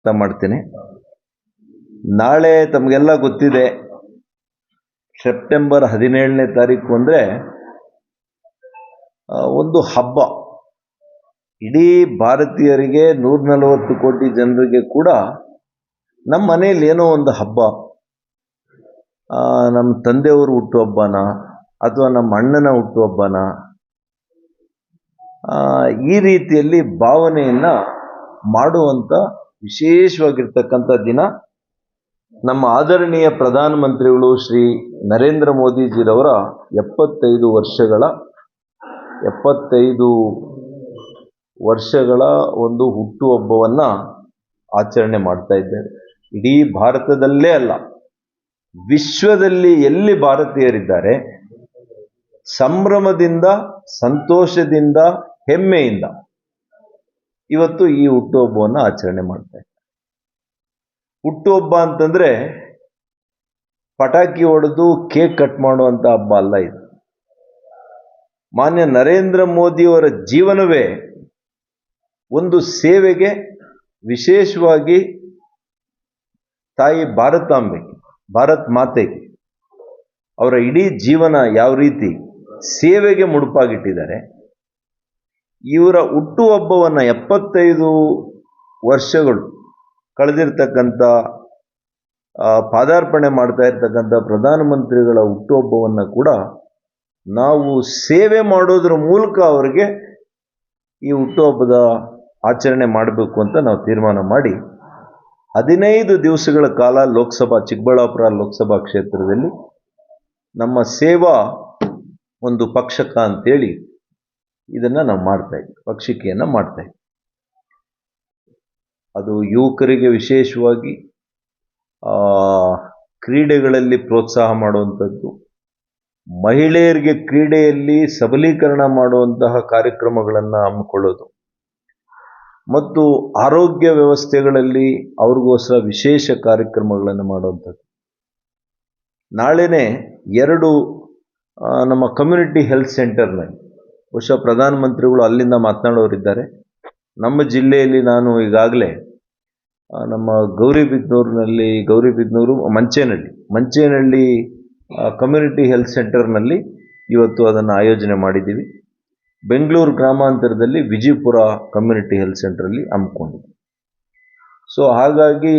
ಅಂತ ಮಾಡ್ತೀನಿ. ನಾಳೆ ತಮಗೆಲ್ಲ ಗೊತ್ತಿದೆ ಸೆಪ್ಟೆಂಬರ್ ಹದಿನೇಳನೇ ತಾರೀಕು ಅಂದರೆ ಒಂದು ಹಬ್ಬ. ಇಡೀ ಭಾರತೀಯರಿಗೆ ನೂರ ನಲವತ್ತು ಕೋಟಿ ಜನರಿಗೆ ಕೂಡ ನಮ್ಮ ಮನೆಯಲ್ಲಿ ಏನೋ ಒಂದು ಹಬ್ಬ. ನಮ್ಮ ತಂದೆಯವರು ಹುಟ್ಟುಹಬ್ಬನ ಅಥವಾ ನಮ್ಮ ಅಣ್ಣನ ಹುಟ್ಟುಹಬ್ಬನ ಆ, ಈ ರೀತಿಯಲ್ಲಿ ಭಾವನೆಯನ್ನು ಮಾಡುವಂಥ ವಿಶೇಷವಾಗಿರ್ತಕ್ಕಂಥ ದಿನ ನಮ್ಮ ಆದರಣೀಯ ಪ್ರಧಾನಮಂತ್ರಿಗಳು ಶ್ರೀ ನರೇಂದ್ರ ಮೋದಿಜಿರವರ ಎಪ್ಪತ್ತೈದು ವರ್ಷಗಳ ಎಪ್ಪತ್ತೈದು ವರ್ಷಗಳ ಒಂದು ಹುಟ್ಟುಹಬ್ಬವನ್ನು ಆಚರಣೆ ಮಾಡ್ತಾ ಇದ್ದೇವೆ ಇಡೀ ಭಾರತದಲ್ಲೇ ಅಲ್ಲ, ವಿಶ್ವದಲ್ಲಿ ಎಲ್ಲಿ ಭಾರತೀಯರಿದ್ದಾರೆ, ಸಂಭ್ರಮದಿಂದ, ಸಂತೋಷದಿಂದ, ಹೆಮ್ಮೆಯಿಂದ ಇವತ್ತು ಈ ಹುಟ್ಟುಹಬ್ಬವನ್ನು ಆಚರಣೆ ಮಾಡ್ತಾ ಇದ್ದಾರೆ. ಹುಟ್ಟುಹಬ್ಬ ಅಂತಂದ್ರೆ ಪಟಾಕಿ ಹೊಡೆದು ಕೇಕ್ ಕಟ್ ಮಾಡುವಂತ ಹಬ್ಬ ಅಲ್ಲ ಇದು. ಮಾನ್ಯ ನರೇಂದ್ರ ಮೋದಿಯವರ ಜೀವನವೇ ಒಂದು ಸೇವೆಗೆ ವಿಶೇಷವಾಗಿ ತಾಯಿ ಭಾರತಾಂಬೆಗೆ, ಭಾರತ್ ಮಾತೆಗೆ ಅವರ ಇಡೀ ಜೀವನ ಯಾವ ರೀತಿ ಸೇವೆಗೆ ಮುಡುಪಾಗಿಟ್ಟಿದ್ದಾರೆ ಇವರ ಹುಟ್ಟುಹಬ್ಬವನ್ನು ಎಪ್ಪತ್ತೈದು ವರ್ಷಗಳು ಕಳೆದಿರ್ತಕ್ಕಂಥ ಪಾದಾರ್ಪಣೆ ಮಾಡ್ತಾ ಇರ್ತಕ್ಕಂಥ ಪ್ರಧಾನಮಂತ್ರಿಗಳ ಹುಟ್ಟುಹಬ್ಬವನ್ನು ಕೂಡ ನಾವು ಸೇವೆ ಮಾಡೋದ್ರ ಮೂಲಕ ಅವರಿಗೆ ಈ ಹುಟ್ಟುಹಬ್ಬದ ಆಚರಣೆ ಮಾಡಬೇಕು ಅಂತ ನಾವು ತೀರ್ಮಾನ ಮಾಡಿ, ಹದಿನೈದು ದಿವಸಗಳ ಕಾಲ ಲೋಕಸಭಾ, ಚಿಕ್ಕಬಳ್ಳಾಪುರ ಲೋಕಸಭಾ ಕ್ಷೇತ್ರದಲ್ಲಿ ನಮ್ಮ ಸೇವಾ ಒಂದು ಪಕ್ಷಕ ಅಂತೇಳಿ ಇದನ್ನು ನಾವು ಮಾಡ್ತಾ ಪಕ್ಷಿಕೆಯನ್ನು ಮಾಡ್ತಾ ಇದ್ವಿ. ಅದು ಯುವಕರಿಗೆ ವಿಶೇಷವಾಗಿ ಕ್ರೀಡೆಗಳಲ್ಲಿ ಪ್ರೋತ್ಸಾಹ ಮಾಡುವಂಥದ್ದು, ಮಹಿಳೆಯರಿಗೆ ಕ್ರೀಡೆಯಲ್ಲಿ ಸಬಲೀಕರಣ ಮಾಡುವಂತಹ ಕಾರ್ಯಕ್ರಮಗಳನ್ನು ಹಮ್ಮಿಕೊಳ್ಳೋದು, ಮತ್ತು ಆರೋಗ್ಯ ವ್ಯವಸ್ಥೆಗಳಲ್ಲಿ ಅವ್ರಿಗೋಸ್ಕರ ವಿಶೇಷ ಕಾರ್ಯಕ್ರಮಗಳನ್ನು ಮಾಡುವಂಥದ್ದು. ನಾಳೆನೇ ಎರಡು ನಮ್ಮ ಕಮ್ಯುನಿಟಿ ಹೆಲ್ತ್ ಸೆಂಟರ್ನಲ್ಲಿ ಬಹುಶಃ ಪ್ರಧಾನಮಂತ್ರಿಗಳು ಅಲ್ಲಿಂದ ಮಾತನಾಡೋರಿದ್ದಾರೆ. ನಮ್ಮ ಜಿಲ್ಲೆಯಲ್ಲಿ ನಾನು ಈಗಾಗಲೇ ನಮ್ಮ ಗೌರಿಬಿದನೂರಿನಲ್ಲಿ ಗೌರಿಬಿದನೂರು ಮಂಚೇನಹಳ್ಳಿ ಮಂಚೇನಹಳ್ಳಿ ಕಮ್ಯುನಿಟಿ ಹೆಲ್ತ್ ಸೆಂಟರ್ನಲ್ಲಿ ಇವತ್ತು ಅದನ್ನು ಆಯೋಜನೆ ಮಾಡಿದ್ದೀವಿ. ಬೆಂಗಳೂರು ಗ್ರಾಮಾಂತರದಲ್ಲಿ ವಿಜಯಪುರ ಕಮ್ಯುನಿಟಿ ಹೆಲ್ತ್ ಸೆಂಟ್ರಲ್ಲಿ ಹಮ್ಮಿಕೊಂಡಿದ್ದೀವಿ. ಸೊ ಹಾಗಾಗಿ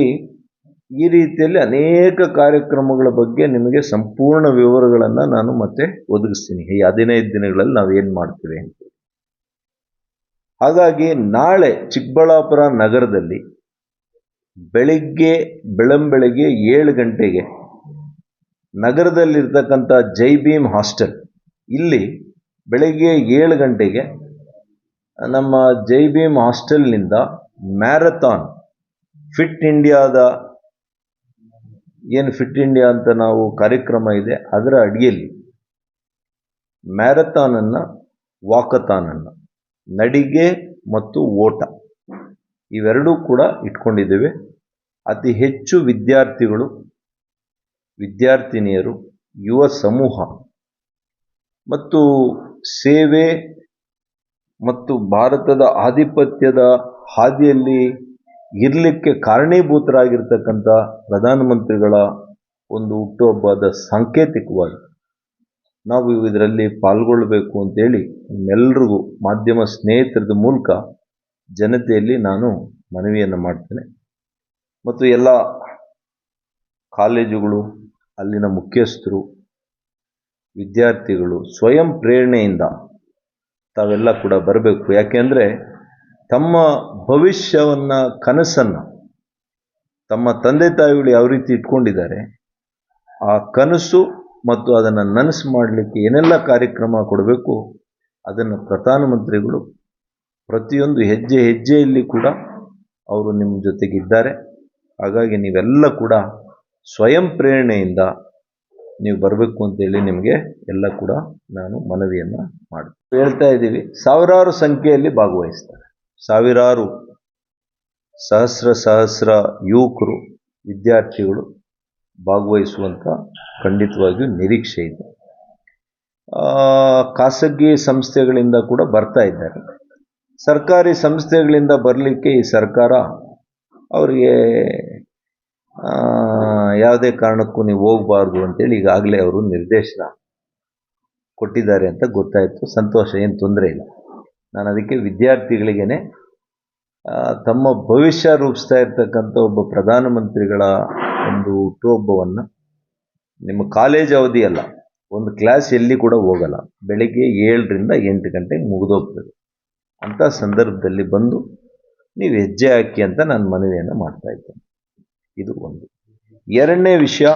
ಈ ರೀತಿಯಲ್ಲಿ ಅನೇಕ ಕಾರ್ಯಕ್ರಮಗಳ ಬಗ್ಗೆ ನಿಮಗೆ ಸಂಪೂರ್ಣ ವಿವರಗಳನ್ನು ನಾನು ಮತ್ತೆ ಒದಗಿಸ್ತೀನಿ. ಈ ಹದಿನೈದು ದಿನಗಳಲ್ಲಿ ನಾವು ಏನು ಮಾಡ್ತೀವಿ ಅಂತ ಹಾಗಾಗಿ ನಾಳೆ ಚಿಕ್ಕಬಳ್ಳಾಪುರ ನಗರದಲ್ಲಿ ಬೆಳಿಗ್ಗೆ, ಬೆಳಂಬೆಳಗ್ಗೆ ಏಳು ಗಂಟೆಗೆ ನಗರದಲ್ಲಿರ್ತಕ್ಕಂಥ ಜೈ ಭೀಮ್ ಹಾಸ್ಟೆಲ್, ಇಲ್ಲಿ ಬೆಳಗ್ಗೆ ಏಳು ಗಂಟೆಗೆ ನಮ್ಮ ಜೈ ಭೀಮ್ ಹಾಸ್ಟೆಲ್ನಿಂದ ಮ್ಯಾರಥಾನ್ ಫಿಟ್ ಇಂಡಿಯಾದ ಏನು ಫಿಟ್ ಇಂಡಿಯಾ ಅಂತ ನಾವು ಕಾರ್ಯಕ್ರಮ ಇದೆ, ಅದರ ಅಡಿಯಲ್ಲಿ ಮ್ಯಾರಥಾನನ್ನು, ವಾಕಥಾನನ್ನು, ನಡಿಗೆ ಮತ್ತು ಓಟ ಇವೆರಡೂ ಕೂಡ ಇಟ್ಕೊಂಡಿದ್ದೇವೆ. ಅತಿ ಹೆಚ್ಚು ವಿದ್ಯಾರ್ಥಿಗಳು, ವಿದ್ಯಾರ್ಥಿನಿಯರು, ಯುವ ಸಮೂಹ ಮತ್ತು ಸೇವೆ ಮತ್ತು ಭಾರತದ ಆಧಿಪತ್ಯದ ಹಾದಿಯಲ್ಲಿ ಇರಲಿಕ್ಕೆ ಕಾರಣೀಭೂತರಾಗಿರ್ತಕ್ಕಂಥ ಪ್ರಧಾನಮಂತ್ರಿಗಳ ಒಂದು ಹುಟ್ಟುಹಬ್ಬದ ಸಾಂಕೇತಿಕವಾಗಿ ನಾವು ಇದರಲ್ಲಿ ಪಾಲ್ಗೊಳ್ಳಬೇಕು ಅಂತೇಳಿ ನಿಮ್ಮೆಲ್ರಿಗೂ ಮಾಧ್ಯಮ ಸ್ನೇಹಿತರದ ಮೂಲಕ ಜನತೆಯಲ್ಲಿ ನಾನು ಮನವಿಯನ್ನು ಮಾಡ್ತೇನೆ. ಮತ್ತು ಎಲ್ಲ ಕಾಲೇಜುಗಳು, ಅಲ್ಲಿನ ಮುಖ್ಯಸ್ಥರು, ವಿದ್ಯಾರ್ಥಿಗಳು ಸ್ವಯಂ ಪ್ರೇರಣೆಯಿಂದ ತಾವೆಲ್ಲ ಕೂಡ ಬರಬೇಕು. ಯಾಕೆಂದರೆ ತಮ್ಮ ಭವಿಷ್ಯವನ್ನು, ಕನಸನ್ನು, ತಮ್ಮ ತಂದೆ ತಾಯಿಗಳು ಯಾವ ರೀತಿ ಇಟ್ಕೊಂಡಿದ್ದಾರೆ, ಆ ಕನಸು ಮತ್ತು ಅದನ್ನು ನನಸು ಮಾಡಲಿಕ್ಕೆ ಏನೆಲ್ಲ ಕಾರ್ಯಕ್ರಮ ಕೊಡಬೇಕು, ಅದನ್ನು ಪ್ರಧಾನಮಂತ್ರಿಗಳು ಪ್ರತಿಯೊಂದು ಹೆಜ್ಜೆ ಹೆಜ್ಜೆಯಲ್ಲಿ ಕೂಡ ಅವರು ನಿಮ್ಮ ಜೊತೆಗಿದ್ದಾರೆ. ಹಾಗಾಗಿ ನೀವೆಲ್ಲ ಕೂಡ ಸ್ವಯಂ ಪ್ರೇರಣೆಯಿಂದ ನೀವು ಬರಬೇಕು ಅಂತೇಳಿ ನಿಮಗೆ ಎಲ್ಲ ಕೂಡ ನಾನು ಮನವಿಯನ್ನು ಮಾಡ್ತೀನಿ. ಹೇಳ್ತಾ ಇದ್ದೀವಿ, ಸಾವಿರಾರು ಸಂಖ್ಯೆಯಲ್ಲಿ ಭಾಗವಹಿಸ್ತಾರೆ. ಸಾವಿರಾರು ಸಹಸ್ರ ಸಹಸ್ರ ಯುವಕರು, ವಿದ್ಯಾರ್ಥಿಗಳು ಭಾಗವಹಿಸುವಂಥ ಖಂಡಿತವಾಗಿಯೂ ನಿರೀಕ್ಷೆ ಇದೆ. ಖಾಸಗಿ ಸಂಸ್ಥೆಗಳಿಂದ ಕೂಡ ಬರ್ತಾ ಇದ್ದಾರೆ. ಸರ್ಕಾರಿ ಸಂಸ್ಥೆಗಳಿಂದ ಬರಲಿಕ್ಕೆ ಈ ಸರ್ಕಾರ ಅವರಿಗೆ ಯಾವುದೇ ಕಾರಣಕ್ಕೂ ನೀವು ಹೋಗಬಾರ್ದು ಅಂತೇಳಿ ಈಗಾಗಲೇ ಅವರು ನಿರ್ದೇಶನ ಕೊಟ್ಟಿದ್ದಾರೆ ಅಂತ ಗೊತ್ತಾಯಿತು. ಸಂತೋಷ, ಏನು ತೊಂದರೆ ಇಲ್ಲ. ನಾನು ಅದಕ್ಕೆ ವಿದ್ಯಾರ್ಥಿಗಳಿಗೇ ತಮ್ಮ ಭವಿಷ್ಯ ರೂಪಿಸ್ತಾ ಇರ್ತಕ್ಕಂಥ ಒಬ್ಬ ಪ್ರಧಾನಮಂತ್ರಿಗಳ ಒಂದು ಹುಟ್ಟುಹಬ್ಬವನ್ನು ನಿಮ್ಮ ಕಾಲೇಜ್ ಅವಧಿ ಅಲ್ಲ ಒಂದು ಕ್ಲಾಸ್ ಎಲ್ಲಿ ಕೂಡ ಹೋಗಲ್ಲ. ಬೆಳಿಗ್ಗೆ ಏಳರಿಂದ ಎಂಟು ಗಂಟೆಗೆ ಮುಗಿದೋಗ್ತದೆ. ಅಂಥ ಸಂದರ್ಭದಲ್ಲಿ ಬಂದು ನೀವು ಹೆಜ್ಜೆ ಹಾಕಿ ಅಂತ ನಾನು ಮನವಿಯನ್ನು ಮಾಡ್ತಾ ಇದ್ದೇನೆ. ಇದು ಒಂದು. ಎರಡನೇ ವಿಷಯ